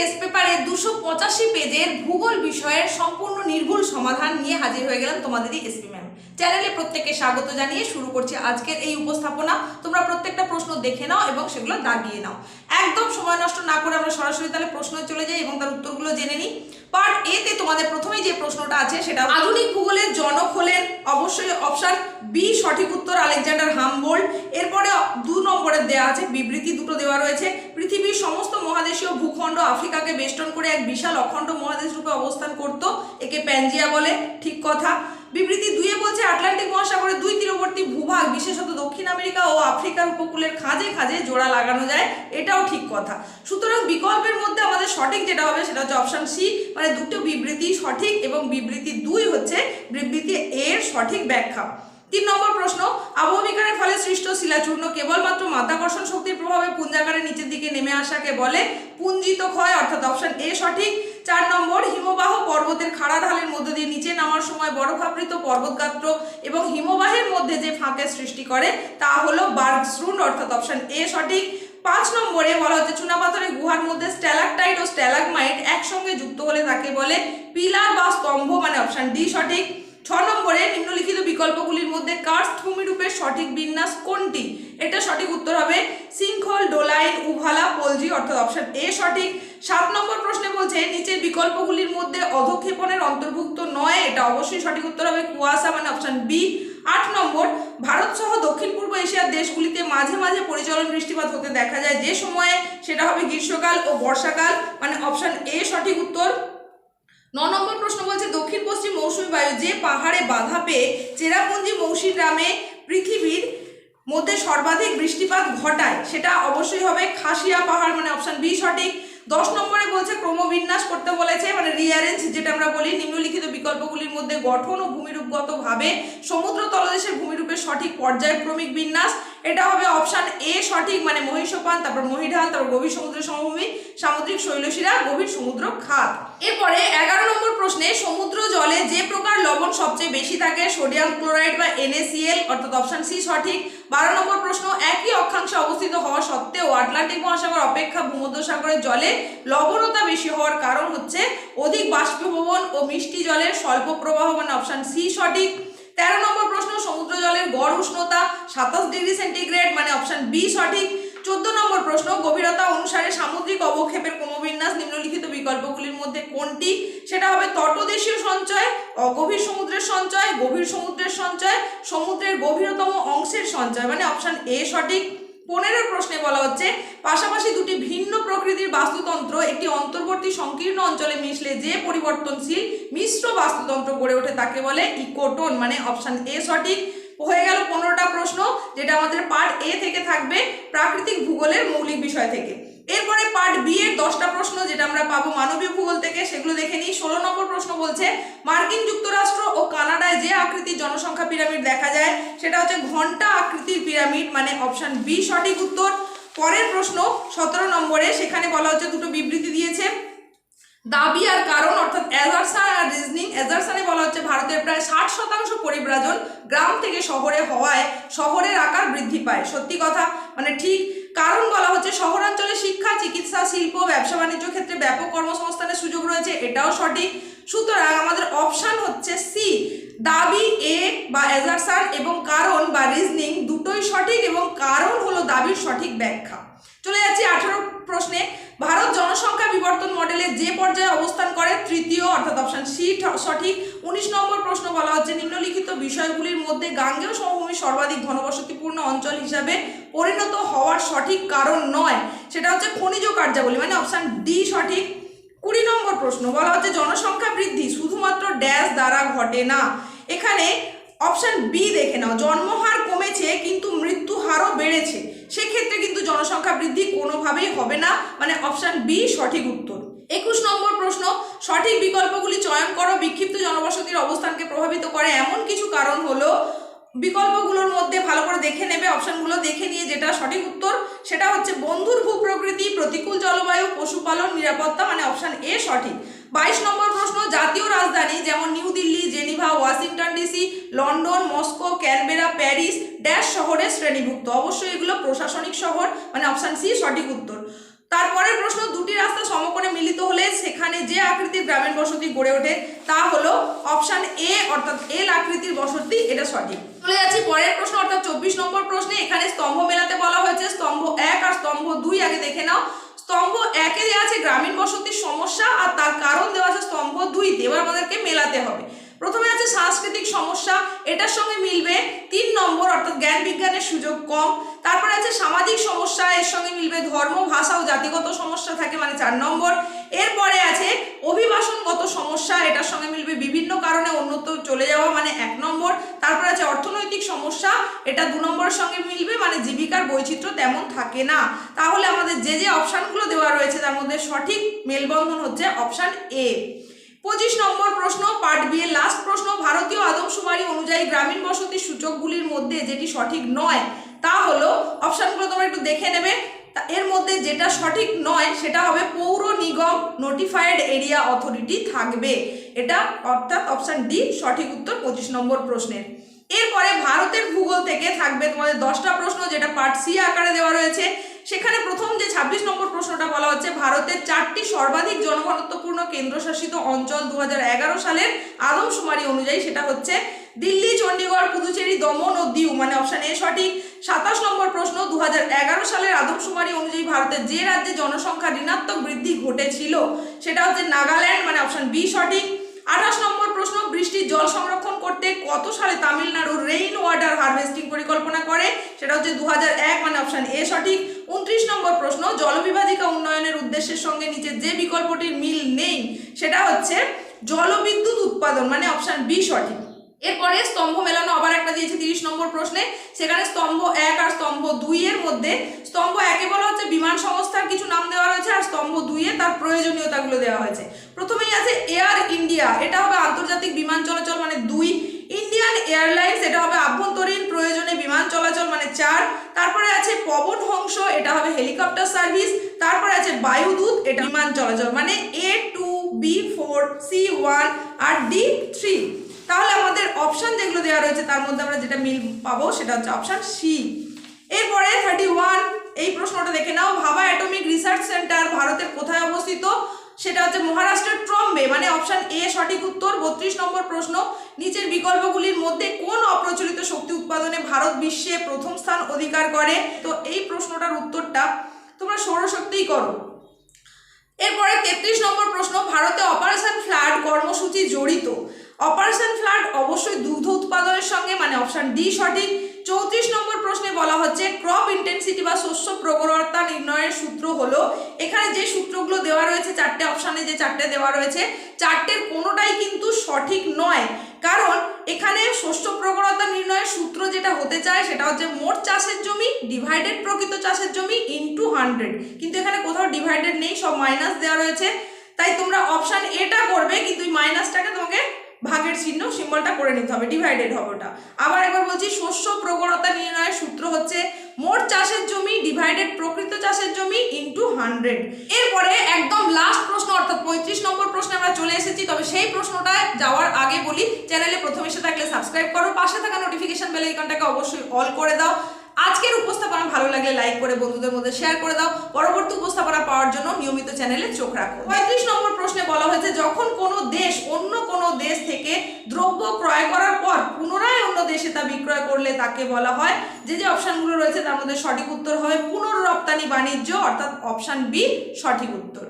Test পেপারে দুশো পঁচাশি পেজের ভূগোল বিষয়ের সম্পূর্ণ নির্ভুল সমাধান নিয়ে হাজির হয়ে গেলাম তোমাদেরই এসপি ম্যাম চ্যানেলে প্রত্যেককে স্বাগত জানিয়ে শুরু করছি আজকের এই উপস্থাপনা। তোমরা প্রত্যেকটা প্রশ্ন দেখে নাও এবং সেগুলো দাগিয়ে নাও। একদম সময় নষ্ট না করে আমরা সরাসরি তাহলে প্রশ্ন চলে যাই এবং তার উত্তরগুলো জেনে নিই। পার্ট এ তে তোমাদের প্রথমেই যে প্রশ্নটা আছে সেটা আধুনিক ভূগোলের জনক হলেন অবশ্যই অপশন বি সঠিক উত্তর আলেকজান্ডার হামবোল্ড। এরপরে দু নম্বরের দেওয়া আছে, বিবৃতি দুটো দেওয়া রয়েছে। পৃথিবীর সমস্ত মহাদেশীয় ভূখণ্ড আফ্রিকাকে বেষ্টন করে এক বিশাল অখণ্ড মহাদেশ রূপে অবস্থান করত, একে প্যানজিয়া বলে, ঠিক কথা। বিবৃতি দুইয়ে বলছে, আটলান্টিক মহাসাগরের দুই তীরবর্তী ভূভাগ বিশেষত দক্ষিণ আমেরিকা ও আফ্রিকার উপকূলের খাঁজে খাঁজে জোড়া লাগানো যায়, এটাও ঠিক কথা। সুতরাং বিকল্পের মধ্যে আমাদের সঠিক যেটা হবে সেটা হচ্ছে অপশন সি মানে দুটো বিবৃতি সঠিক এবং বিবৃতি দুই হচ্ছে বিবৃতি এর সঠিক ব্যাখ্যা। তিন নম্বর প্রশ্ন আবহবিকারের ফলে সৃষ্ট শিলাচূর্ণ কেবলমাত্র মাধ্যাকর্ষণ শক্তির প্রভাবে পুঞ্জাকারে নিচের দিকে নেমে আসাকে বলে পুঞ্জিত ক্ষয়, অর্থাৎ অপশন এ সঠিক। চার নম্বর হিমবাহ পর্বতের খাড়া ঢালের মধ্য দিয়ে নিচে নামার সময় বরফাবৃত পর্বতগাত্র এবং হিমবাহের মধ্যে যে ফাঁকের সৃষ্টি করে, তা হলো বার্গসরুন্ড অর্থাৎ অপশান এ সঠিক। পাঁচ নম্বরে বলা হচ্ছে চুনাপাথরের গুহার মধ্যে স্ট্যালাকটাইট ও স্ট্যালাকমাইট একসঙ্গে যুক্ত হলে তাকে বলে পিলার বা স্তম্ভ মানে অপশান ডি সঠিক। ছ নম্বরে নিম্নলিখিত বিকল্পগুলির মধ্যে কার্স্ট ভূমিরূপের সঠিক বিন্যাস কোনটি? এটা সঠিক উত্তর হবে সিঙ্কহোল, ডোলাইন, উভালা, পলজি, অর্থাৎ অপশন এ সঠিক। সাত নম্বর প্রশ্নে বলছে, নিচের বিকল্পগুলির মধ্যে অধক্ষেপণের অন্তর্ভুক্ত নয়, এটা অবশ্যই সঠিক উত্তর হবে কুয়াশা মানে অপশন বি। আট নম্বর, ভারত সহ দক্ষিণ পূর্ব এশিয়ার দেশগুলিতে মাঝে মাঝে পরিচলন বৃষ্টিপাত হতে দেখা যায়, যে সময়ে সেটা হবে গ্রীষ্মকাল ও বর্ষাকাল মানে অপশন এ সঠিক উত্তর। ন নম্বর প্রশ্ন বলছে, দক্ষিণ পশ্চিম মৌসুমী বায়ু যে পাহাড়ে বাধা পেয়ে চেরাপুঞ্জি মৌসুমী গ্রামে পৃথিবীর মধ্যে সর্বাধিক বৃষ্টিপাত ঘটায়, সেটা অবশ্যই হবে খাসিয়া পাহাড় মানে অপশান বি সঠিক। দশ নম্বরে বলছে, ক্রমবিন্যাস করতে বলেছে মানে রিয়ারেঞ্জ যেটা আমরা বলি, নিম্নলিখিত বিকল্পগুলির মধ্যে গঠন ও ভূমিরূপগতভাবে সমুদ্র তলদেশের ভূমিরূপের সঠিক পর্যায়ক্রমিক বিন্যাস। এটা হবে অপশান এ সঠিক মানে মহিষপান, তারপর মহিঢাল, তারপর গভীর সমুদ্রের সমভূমি, সামুদ্রিক শৈলশিরা, গভীর সমুদ্র খাত। এরপরে এগারো নম্বর প্রশ্নে সমুদ্র জলে যে প্রকার লবণ সবচেয়ে বেশি থাকে, সোডিয়াম ক্লোরাইড বা NaCl অর্থাৎ অপশন সি সঠিক। বারো নম্বর প্রশ্ন, একই অক্ষাংশে অবস্থিত হওয়া সত্ত্বেও আটলান্টিক মহাসাগর অপেক্ষা ভূমধ্যসাগরের জলে লবণতা বেশি হওয়ার কারণ হচ্ছে অধিক বাষ্পীভবন ও মিষ্টি জলের স্বল্প প্রবাহ মানে অপশন সি সঠিক। তেরো নম্বর প্রশ্ন, সমুদ্র জলের গড় উষ্ণতা সাতাশ ডিগ্রি সেন্টিগ্রেড মানে অপশান বি সঠিক। চোদ্দ নম্বর প্রশ্ন, গভীরতা অনুসারে সামুদ্রিক অবক্ষেপের ক্রমবিন্যাস নিম্নলিখিত বিকল্পগুলির মধ্যে কোনটি? সেটা হবে তটদেশীয় সঞ্চয়, অগভীর সমুদ্রের সঞ্চয়, গভীর সমুদ্রের সঞ্চয়, সমুদ্রের গভীরতম অংশের সঞ্চয় মানে অপশান এ সঠিক। পনেরো প্রশ্নে বলা হচ্ছে, পাশাপাশি দুটি ভিন্ন প্রকৃতির বাস্তুতন্ত্র একটি অন্তর্বর্তী সংকীর্ণ অঞ্চলে মিশলে যে পরিবর্তনশীল মিশ্র বাস্তুতন্ত্র গড়ে ওঠে তাকে বলে ইকোটন মানে অপশান এ সঠিক। হয়ে গেল পনেরোটা প্রশ্ন, যেটা আমাদের পার্ট এ থেকে থাকবে, প্রাকৃতিক ভূগোলের মৌলিক বিষয় থেকে। এরপরে পার্ট বি এর দশটা প্রশ্ন যেটা আমরা পাবো মানবীয় ভূগোল থেকে, সেগুলো দেখে নিই। ষোলো নম্বর প্রশ্ন বলছে, মার্কিন যুক্তরাষ্ট্র ও কানাডায় যে আকৃতির জনসংখ্যা পিরামিড দেখা যায়, সেটা হচ্ছে ঘণ্টা আকৃতির পিরামিড মানে অপশান বি সঠিক উত্তর। পরের প্রশ্ন সতেরো নম্বরে, সেখানে বলা হচ্ছে দুটো বিবৃতি দিয়েছে। দাবি আর কারণ, অর্থাৎ অ্যাজারসান আর রিজনিং অ্যাজারসানে বলা হচ্ছে ভারতের প্রায় ষাট শতাংশ পরিব্রাজন গ্রাম থেকে শহরে হওয়ায় শহরের আকার বৃদ্ধি পায়। সত্যি কথা মানে ঠিক কারণ বলা হচ্ছে শহরাঞ্চলে শিক্ষা, চিকিৎসা, শিল্প, ব্যবসা বাণিজ্য ক্ষেত্রে ব্যাপক কর্মসংস্থানের সুযোগ রয়েছে। এটাও সঠিক। সুতরাং আমাদের অপশান হচ্ছে সি দাবি এ বা অ্যাজারসার এবং কারণ বা রিজনিং দুটোই সঠিক এবং কারণ হলো দাবির সঠিক ব্যাখ্যা। চলে যাচ্ছি আঠারো প্রশ্নে। বিবর্তন মডেলে যে পর্যায়ে অবস্থান করে, তৃতীয় অর্থাৎ অপশন সি সঠিক। উনিশ নম্বর প্রশ্ন বলা হচ্ছে, নিম্নলিখিত বিষয়গুলির মধ্যে গাঙ্গেয় সমভূমি সর্বাধিক ঘনবসতিপূর্ণ অঞ্চল হিসাবে পরিণত হওয়ার সঠিক কারণ নয়। সেটা হচ্ছে খনিজ কার্যাবলী মানে অপশান ডি সঠিক। কুড়ি নম্বর প্রশ্ন বলা হচ্ছে, জনসংখ্যা বৃদ্ধি শুধুমাত্র ড্যাশ দ্বারা ঘটে না। এখানে অপশান বি দেখে নাও, জন্মহার কমেছে কিন্তু মৃত্যু হারও বেড়েছে। সেক্ষেত্রে কিন্তু জনসংখ্যা বৃদ্ধি কোনোভাবেই হবে না। মানে অপশান বি সঠিক উত্তর। একুশ নম্বর প্রশ্ন, সঠিক বিকল্পগুলি চয়ন করো। বিক্ষিপ্ত জনবসতির অবস্থানকে প্রভাবিত করে এমন কিছু কারণ হলো, বিকল্পগুলোর মধ্যে ভালো করে দেখে নেবে অপশনগুলো দেখে নিয়ে যেটা সঠিক উত্তর, সেটা হচ্ছে বন্ধুর ভূপ্রকৃতি, প্রতিকূল জলবায়ু, পশুপালন, নিরাপত্তা মানে অপশান এ সঠিক। বাইশ নম্বর প্রশ্ন, জাতীয় রাজধানী যেমন New Delhi, Geneva, Washington DC, London, Moscow, Canberra, Paris, dash শহরে শ্রেণীভুক্ত। অবশ্যই এগুলো প্রশাসনিক শহর মানে অপশান সি সঠিক উত্তর। তারপরের প্রশ্ন, দুটি রাস্তা সমকোণে মিলিত হলে সেখানে যে আকৃতির গ্রামীণ বসতি গড়ে ওঠে, তা হলো অপশান এ অর্থাৎ এল আকৃতির বসতি, এটা সঠিক। চলে যাচ্ছি পরের প্রশ্ন, অর্থাৎ চব্বিশ নম্বর প্রশ্নে, এখানে স্তম্ভ মেলাতে বলা হয়েছে, স্তম্ভ এক আর স্তম্ভ দুই, আগে দেখে নাও। স্তম্ভ একে দেওয়া আছে গ্রামীণ বসতির সমস্যা আর তার কারণ দেওয়া আছে স্তম্ভ দুই। এবার আমাদেরকে মেলাতে হবে। প্রথমে আছে সাংস্কৃতিক সমস্যা। এটার সঙ্গে মিলবে তিন নম্বর অর্থাৎ জ্ঞান বিজ্ঞানের সুযোগ কম। তারপরে আছে সামাজিক সমস্যা, এর সঙ্গে মিলবে ধর্ম, ভাষা ও জাতিগত সমস্যা থাকে মানে চার নম্বর। এরপরে আছে অভিবাসনগত সমস্যা, এটার সঙ্গে মিলবে বিভিন্ন কারণে অন্যত্র চলে যাওয়া মানে এক নম্বর। তারপরে আছে অর্থনৈতিক সমস্যা, এটা দু নম্বরের সঙ্গে মিলবে মানে জীবিকার বৈচিত্র্য তেমন থাকে না। তাহলে আমাদের যে যে অপশানগুলো দেওয়া রয়েছে, তার মধ্যে সঠিক মেলবন্ধন হচ্ছে অপশান এ। পঁচিশ নম্বর প্রশ্ন, পার্ট বি এর লাস্ট প্রশ্ন, ভারতীয় আদমশুমারি অনুযায়ী গ্রামীণ বসতি সূচকগুলির মধ্যে যেটি সঠিক নয় তা হলো অপশানগুলো তোমরা একটু দেখে নেবে। এর মধ্যে যেটা সঠিক নয়, সেটা হবে পৌর নিগম নোটিফাইড এরিয়া অথরিটি থাকবে। এটা অর্থাৎ অপশান ডি সঠিক উত্তর পঁচিশ নম্বর প্রশ্নের। এরপরে ভারতের ভূগোল থেকে থাকবে তোমাদের দশটা প্রশ্ন, যেটা পার্ট সি আকারে দেওয়া রয়েছে। সেখানে প্রথম যে ছাব্বিশ নম্বর প্রশ্নটা বলা হচ্ছে, ভারতের চারটি সর্বাধিক জনঘনত্বপূর্ণ কেন্দ্রশাসিত অঞ্চল দু হাজার এগারো সালের আদমশুমারি অনুযায়ী, সেটা হচ্ছে দিল্লি চণ্ডীগড় পুদুচেরি, দমন ও দিউ মানে অপশান এ সঠিক সাতাশ নম্বর প্রশ্ন দু হাজার এগারো সালের আদমশুমারি অনুযায়ী ভারতের যে রাজ্যে জনসংখ্যা ঋণাত্মক বৃদ্ধি ঘটেছিল, সেটা হচ্ছে নাগাল্যান্ড মানে অপশান বি সঠিক। আঠাশ নম্বর প্রশ্ন, বৃষ্টির জল সংরক্ষণ করতে কত সালে তামিলনাড়ু রেইন ওয়াটার হারভেস্টিং পরিকল্পনা করে, সেটা হচ্ছে দু হাজার এক মানে অপশান এ সঠিক। উনত্রিশ নম্বর প্রশ্ন, জলবিভাজিকা উন্নয়নের উদ্দেশ্যের সঙ্গে নিচে যে বিকল্পটির মিল নেই, সেটা হচ্ছে জলবিদ্যুৎ উৎপাদন মানে অপশান বি সঠিক। এরপরে স্তম্ভ মেলানো আবার একটা দিয়েছে তিরিশ নম্বর প্রশ্নে। সেখানে স্তম্ভ এক আর স্তম্ভ দুই এর মধ্যে স্তম্ভ একে বলা হচ্ছে বিমান সংস্থার কিছু নাম দেওয়া রয়েছে আর স্তম্ভ দুইয়ে তার প্রয়োজনীয়তাগুলো দেওয়া হয়েছে। প্রথমেই আছে এয়ার ইন্ডিয়া, এটা হবে আন্তর্জাতিক বিমান চলাচল মানে দুই। ইন্ডিয়ান এয়ারলাইন্স, এটা হবে আভ্যন্তরীণ প্রয়োজনে বিমান চলাচল মানে চার। তারপরে আছে পবন হংস, এটা হবে হেলিকপ্টার সার্ভিস। তারপরে আছে বায়ুদূত, এটা বিমান চলাচল মানে A two B four C one R D three তাহলে আমাদের অপশন যেগুলো দেওয়া রয়েছে তার মধ্যে আমরা যেটা মিল পাবো সেটা হচ্ছে অপশন সি এরপরে থার্টি ওয়ান এই প্রশ্নটা দেখে নাও। ভাবা অ্যাটমিক রিসার্চ সেন্টার ভারতের কোথায় অবস্থিত? সেটা হচ্ছে মহারাষ্ট্রের ট্রম্বে। মানে অপশন এ সঠিক উত্তর, বত্রিশ নম্বর প্রশ্ন। নিচের বিকল্পগুলির মধ্যে কোন অপ্রচলিত শক্তি উৎপাদনে ভারত বিশ্বে প্রথম স্থান অধিকার করে? তো এই প্রশ্নটার উত্তরটা তোমরা সৌরশক্তিই করো। এরপরে তেত্রিশ নম্বর প্রশ্ন, ভারতে অপারেশন ফ্লাড কর্মসূচি জড়িত। অপারেশন ফ্লাড অবশ্যই দুগ্ধ উৎপাদনের সঙ্গে মানে অপশান ডি সঠিক। চৌত্রিশ নম্বর প্রশ্নে বলা হচ্ছে ক্রপ ইন্টেন্সিটি বা শস্য প্রবণতা নির্ণয়ের সূত্র হলো, এখানে যে সূত্রগুলো দেওয়া রয়েছে, চারটে অপশানে যে চারটে দেওয়া রয়েছে, চারটের কোনোটাই কিন্তু সঠিক নয়। কারণ এখানে শস্য প্রবণতা নির্ণয়ের সূত্র যেটা হতে চায়, সেটা হচ্ছে মোট চাষের জমি ডিভাইডেড প্রকৃত চাষের জমি ইনটু হান্ড্রেড কিন্তু এখানে কোথাও ডিভাইডেড নেই, সব মাইনাস দেওয়া রয়েছে। তাই তোমরা অপশান এটা করবে, কিন্তু মাইনাসটাকে তোমাকে ভাগের চিহ্ন সিম্বলটা করে নিতে হবে ডিভাইডেড হবে ওটা। আবার একবার বলছি, শস্য প্রবণতা নির্ণয়ের সূত্র হচ্ছে, মোট চাষের জমি ডিভাইডেড প্রকৃত চাষের জমি ইনটু হান্ড্রেড এরপরে একদম লাস্ট প্রশ্ন, অর্থাৎ পঁয়ত্রিশ নম্বর প্রশ্নে আমরা চলে এসেছি, তবে সেই প্রশ্নটা যাওয়ার আগে বলি চ্যানেলে প্রথম এসে থাকলে সাবস্ক্রাইব করো, পাশে থাকা নোটিফিকেশন বেল আইকনটাকে অবশ্যই অল করে দাও। আজকের উপস্থাপনা ভালো লাগলে লাইক করে বন্ধুদের মধ্যে শেয়ার করে দাও। পরবর্তী উপস্থাপনা পাওয়ার জন্য নিয়মিত চ্যানেলে চোখ রাখো পঁয়ত্রিশ নম্বর প্রশ্নে বলা হয়েছে, যখন কোনো দেশ অন্য কোনো দেশ থেকে দ্রব্য ক্রয় করার পর পুনরায় অন্য দেশে তা বিক্রয় করলে তাকে বলা হয়, যে যে অপশানগুলো রয়েছে তার মধ্যে সঠিক উত্তর হবে পুনর্রপ্তানি বাণিজ্য, অর্থাৎ অপশান বি, সঠিক উত্তর।